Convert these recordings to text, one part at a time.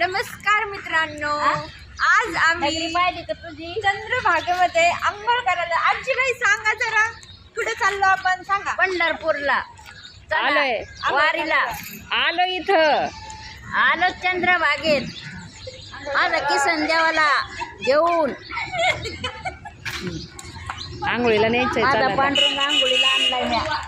नमस्कार मित्रांनो. आज आम्ही चंद्रभागेमध्ये आंघोळ करायला आजीबाई सांगा जरा. कुठे चाललो आपण सांगा. पंढरपूरला. चला, आलोय. वारीला. आलो इथं. आलो चंद्रभागेत. माझा किसन देवाला घेऊन. आंघोळीला न्यायचंय माझा चला आता. आंघोळीला आणलाय म्या.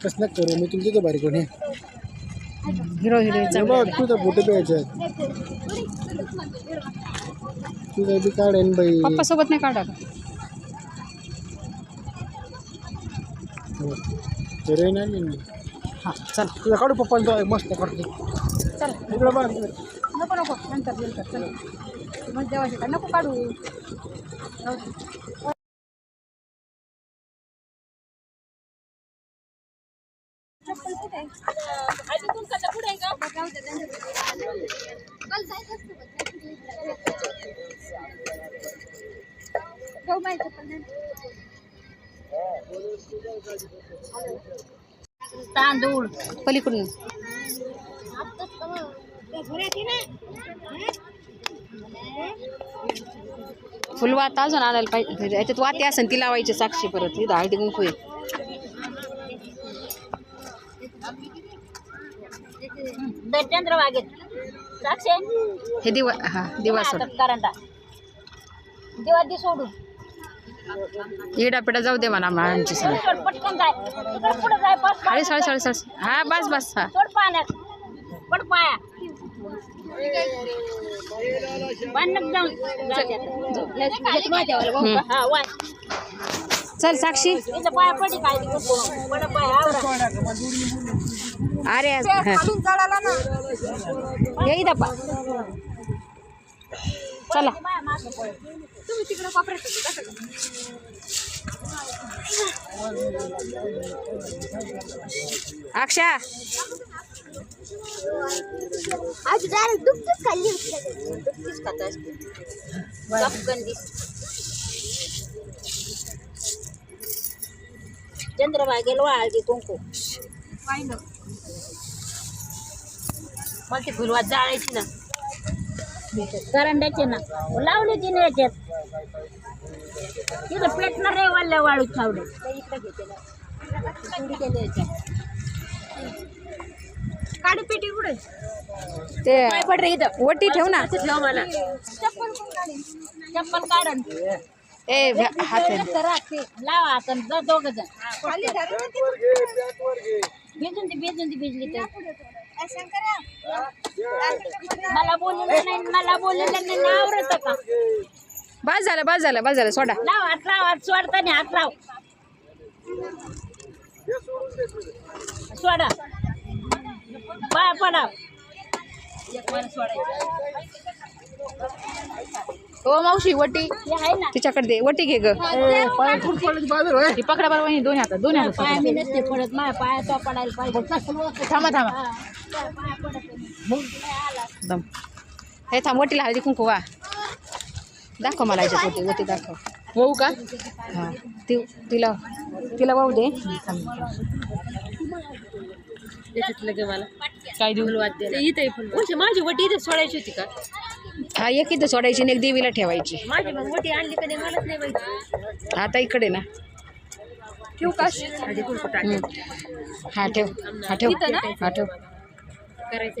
कसं करू. मी तुला तिथं बारीक कोणी हिरो हिरो बघ तुझा फोटो प्यायचे आहेत. तुझा बी काढेन बाई. पप्पा सोबत नाही काढा का? तरी नाही? मी हा चल. तुझा काढू पप्पा तो मस्त काढतो चल. इकडं बघ. नको नको. नंतर नंतर चल. मग जेवायचे का? नको काढू. जाऊ दे. तांदूळ. पलीकडून. फुलवात अजून आणायला पाहिजे. याच्यात वाती असेल ती लावायची साक्षी परत. कुंकू आहे. तर चंद्रभागेत साक्षे? हे दिवा हा दिवा करंटा दिवा दी सोडून. इडा पिडा जाऊ दे म्हणा आमची सगळं. सोड साडे साडे साडे हा बस बस हा. हा चल साक्षी. अरे चला. तुम्ही तिकडे काय? अक्षा. आज डायरेक्ट दुपटीच खाल्ली दुपटीच खात असते. चंद्रभागेल वाळली कुंकू. पाहिलं मला ती फुलवात जाळायची ना. करंड्याचे ना. लावली तिने याच्यात. तिथं पेटणार रे वाल्या वाळू छावडे काडी पेटी कुठे? ते पड रे इथं वटी ठेव ना. ठेव मला. चप्पल? चप्पल ए हात. लावा आता जा दोघ जण खाली धरा. ना ती. भिजून ती भिजून ती भिजली तर? मला बोललेलं नाही मला बोललेलं नाही आवडतं का? बस झालं बस झालं बस झालं सोडा. लाव हात लाव हात सोडताना हात लाव. सोडा. पाय पडा हो मावशी वटी. आहे ना. तिच्याकडे दे वटी घे ग. ती पकडा बरोबर दोन हातात दोन हातात. पाय मी नसते पडत माझ्या पाया तो पडायला पाहिजे. थांबा थांबा. हा. पाय पडत नाही. दम हे थांब वटीला हळदी कुंकू वा दाखव मला याच्यात वटी वटी दाखव. होऊ का? हाँ ती तिला तिला वाहू दे. त्याच्यात लगे मला. काय देऊ? फुलवात इथे माझी वटी इथे सोडायची होती का? हा एक इथं सोडायची आणि एक देवीला ठेवायची. माझी मग मोठी आणली कधी मलाच नाही माहिती. आता इकडे ना. ठेवू का. हा ठेव. हा ठेव. हा ठेव. करायचं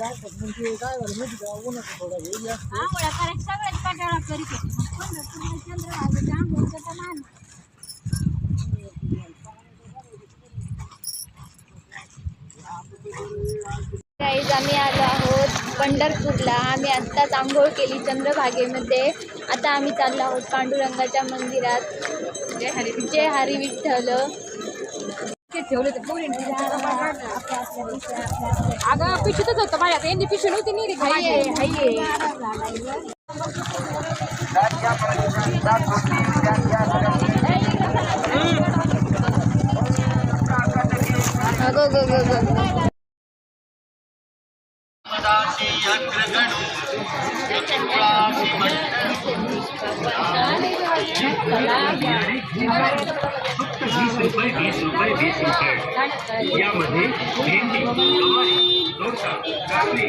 आहे आंघोळ्या करायची सगळ्याच करीत होती. मग पंढरपूरला चंद्रभागेच्या मान. गाईज आम्ही आलो आहोत पंढरपूरला आम्ही आत्ताच आंघोळ केली चंद्रभागेमध्ये आता आम्ही चाललो आहोत पांडुरंगाच्या मंदिरात जय हरी विठ्ठल ठेवले तर पोरींनी अगं पिशवीतच होतं माझ्या यांनी पिशवी नव्हती नाही हाये, हाये. गो गो गो गो वीस रुपये वीस रुपये वीस रुपये. यामध्ये भेंडी गवारी डोसा काकडी.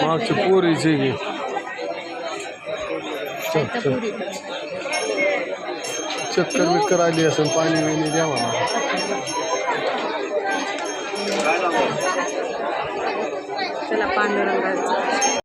मार्च पूरी चाहिए चक्कर भी करा लिया पानी भी नहीं दिया चला